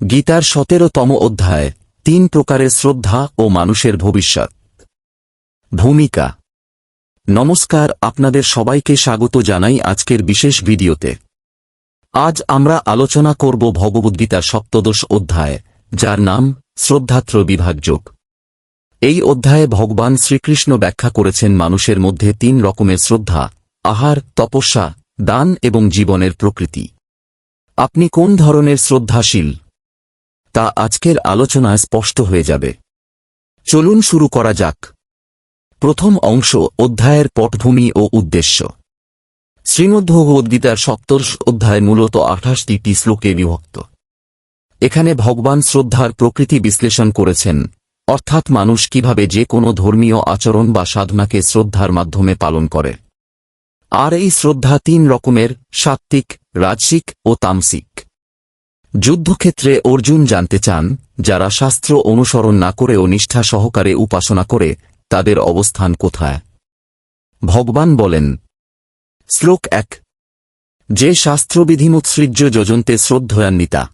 গীতার সতেরোতম অধ্যায়, তিন প্রকারের শ্রদ্ধা ও মানুষের ভবিষ্যৎ। ভূমিকা। নমস্কার, আপনাদের সবাইকে স্বাগত জানাই আজকের বিশেষ ভিডিওতে। আজ আমরা আলোচনা করব ভগবদ্গীতার সপ্তদশ অধ্যায়, যার নাম শ্রদ্ধাত্র বিভাগযোগ এই অধ্যায়ে ভগবান শ্রীকৃষ্ণ ব্যাখ্যা করেছেন মানুষের মধ্যে তিন রকমের শ্রদ্ধা, আহার, তপস্যা, দান এবং জীবনের প্রকৃতি। আপনি কোন ধরনের শ্রদ্ধাশীল? তা আজকের আলোচনায় স্পষ্ট হয়ে যাবে। চলুন শুরু করা যাক। প্রথম অংশ, অধ্যায়ের পটভূমি ও উদ্দেশ্য। শ্রীমদ্ভগবদ্গীতার সপ্তদশ অধ্যায় মূলত আঠাশটি শ্লোকে বিভক্ত। এখানে ভগবান শ্রদ্ধার প্রকৃতি বিশ্লেষণ করেছেন, অর্থাৎ মানুষ কীভাবে যে কোনো ধর্মীয় আচরণ বা সাধনাকে শ্রদ্ধার মাধ্যমে পালন করে। আর এই শ্রদ্ধা তিন রকমের, সাত্ত্বিক, রাজসিক ও তামসিক। যুদ্ধক্ষেত্রে অর্জুন জানতে চান, যারা শাস্ত্র অনুসরণ না করেও নিষ্ঠা সহকারে উপাসনা করে, তাদের অবস্থান কোথায়? ভগবান বলেন, শ্লোক এক, যে শাস্ত্রবিধিমুৎসৃজ্য যজন্তে শ্রদ্ধয়ান্বিতা।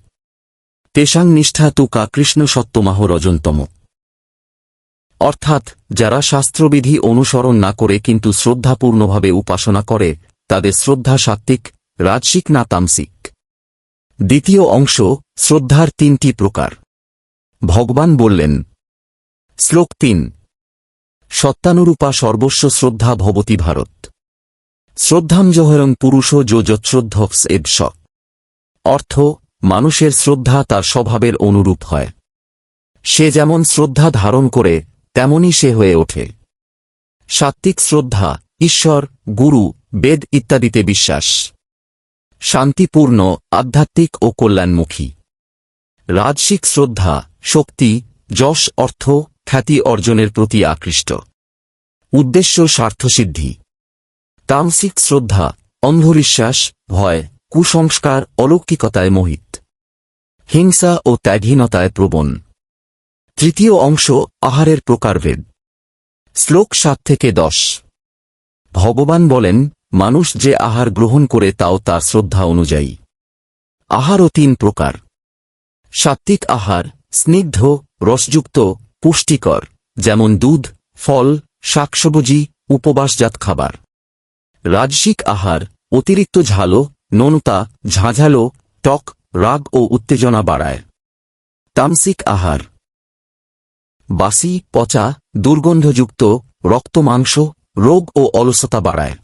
তেষাং নিষ্ঠা তুকা কৃষ্ণ সত্যমাহ রজন্তম। অর্থাৎ, যারা শাস্ত্রবিধি অনুসরণ না করে কিন্তু শ্রদ্ধাপূর্ণভাবে উপাসনা করে, তাদের শ্রদ্ধা সাত্ত্বিক রাজসিক না তামসিক। দ্বিতীয় অংশ, শ্রদ্ধার তিনটি প্রকার। ভগবান বললেন, শ্লোক তিন, সত্যানুরূপা সর্বস্ব শ্রদ্ধা ভবতি ভারত। শ্রদ্ধাম জহরং পুরুষ যো যশ্রদ্ধস এবস অর্থ, মানুষের শ্রদ্ধা তার স্বভাবের অনুরূপ হয়। সে যেমন শ্রদ্ধা ধারণ করে তেমনই সে হয়ে ওঠে। সাত্ত্বিক শ্রদ্ধা, ঈশ্বর, গুরু, বেদ ইত্যাদিতে বিশ্বাস। শান্তিপূর্ণ, আধ্যাত্মিক ও কল্যাণমুখী। রাজসিক শ্রদ্ধা, শক্তি, যশ, অর্থ, খ্যাতি অর্জনের প্রতি আকৃষ্ট। উদ্দেশ্য স্বার্থসিদ্ধি। তামসিক শ্রদ্ধা, অন্ধবিশ্বাস, ভয়, কুসংস্কার অলৌকিকতায় মোহিত। হিংসা ও ত্যাগহীনতায় প্রবণ। তৃতীয় অংশ, আহারের প্রকারভেদ। শ্লোক সাত থেকে দশ। ভগবান বলেন মানুষ যে আহার গ্রহণ করে তাও তার শ্রদ্ধা অনুযায়ী। আহারও তিন প্রকার। সাত্ত্বিক আহার, স্নিগ্ধ, রসযুক্ত, পুষ্টিকর, যেমন দুধ, ফল, শাকসবজি, উপবাসজাত খাবার। রাজসিক আহার, অতিরিক্ত ঝালো, ননুতা, ঝাঁঝালো টক রাগ ও উত্তেজনা বাড়ায়। তামসিক আহার। বাসি, পচা, দুর্গন্ধযুক্ত, রক্ত মাংস, রোগ ও অলসতা বাড়ায়।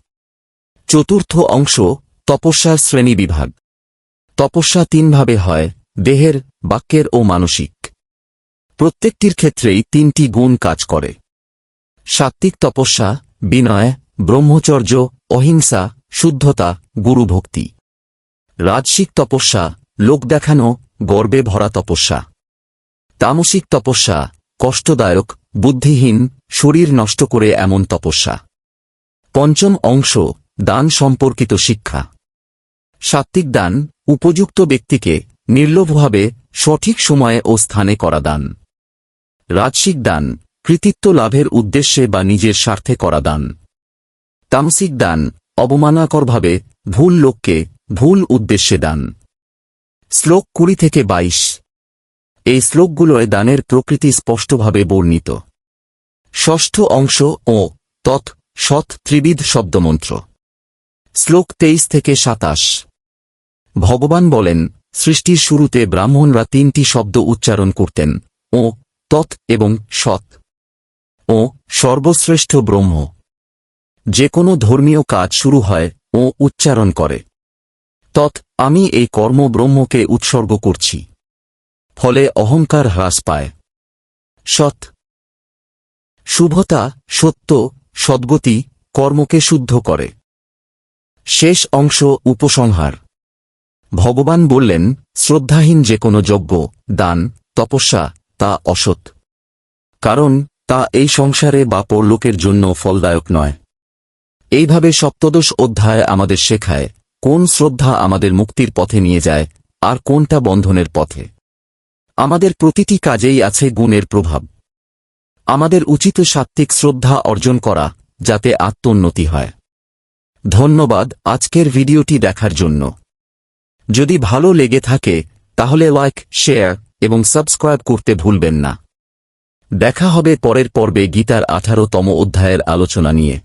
চতুর্থ অংশ, তপস্যার শ্রেণি বিভাগ। তপস্যা তিনভাবে হয়, দেহের, বাক্যের ও মানসিক। প্রত্যেকটির ক্ষেত্রেই তিনটি গুণ কাজ করে। সাত্ত্বিক তপস্যা, বিনয়, ব্রহ্মচর্য, অহিংসা, শুদ্ধতা, গুরুভক্তি। রাজসিক তপস্যা, লোক দেখানো, গর্বে ভরা তপস্যা। তামসিক তপস্যা, কষ্টদায়ক, বুদ্ধিহীন, শরীর নষ্ট করে এমন তপস্যা। পঞ্চম অংশ দান সম্পর্কিত শিক্ষা। সাত্ত্বিক দান উপযুক্ত ব্যক্তিকে নির্লোভভাবে সঠিক সময়ে ও স্থানে করা দান। রাজসিক দান কৃতিত্ব লাভের উদ্দেশ্যে বা নিজের স্বার্থে করা দান। তামসিক দান অবমানাকরভাবে ভুল লোককে ভুল উদ্দেশ্যে দান। শ্লোক কুড়ি থেকে বাইশ। এই শ্লোকগুলোয় দানের প্রকৃতি স্পষ্টভাবে বর্ণিত। ষষ্ঠ অংশ ও তৎ সৎ ত্রিবিধ শব্দমন্ত্র। শ্লোক তেইশ থেকে সাতাশ। ভগবান বলেন, সৃষ্টির শুরুতে ব্রাহ্মণরা তিনটি শব্দ উচ্চারণ করতেন, ও, তৎ এবং সৎ। ও, সর্বশ্রেষ্ঠ ব্রহ্ম। যে কোনো ধর্মীয় কাজ শুরু হয়, ও উচ্চারণ করে। তৎ, আমি এই কর্ম ব্রহ্মকে উৎসর্গ করছি। ফলে অহংকার হ্রাস পায়। সৎ। শুভতা, সত্য, সদ্গতি, কর্মকে শুদ্ধ করে। শেষ অংশ উপসংহার। ভগবান বললেন, শ্রদ্ধাহীন যে কোনো যজ্ঞ, দান, তপস্যা, তা অসৎ। কারণ, তা এই সংসারে বা পরলোকের জন্য ফলদায়ক নয়। এইভাবে সপ্তদশ অধ্যায় আমাদের শেখায়, কোন শ্রদ্ধা আমাদের মুক্তির পথে নিয়ে যায়, আর কোনটা বন্ধনের পথে। আমাদের প্রতিটি কাজেই আছে গুণের প্রভাব। আমাদের উচিত সাত্ত্বিক শ্রদ্ধা অর্জন করা, যাতে আত্মোন্নতি হয়। ধন্যবাদ আজকের ভিডিওটি দেখার জন্য। যদি ভালো লেগে থাকে, তাহলে লাইক শেয়ার এবং সাবস্ক্রাইব করতে ভুলবেন না। দেখা হবে পরের পর্বে গীতার আঠারোতম অধ্যায়ের আলোচনা নিয়ে।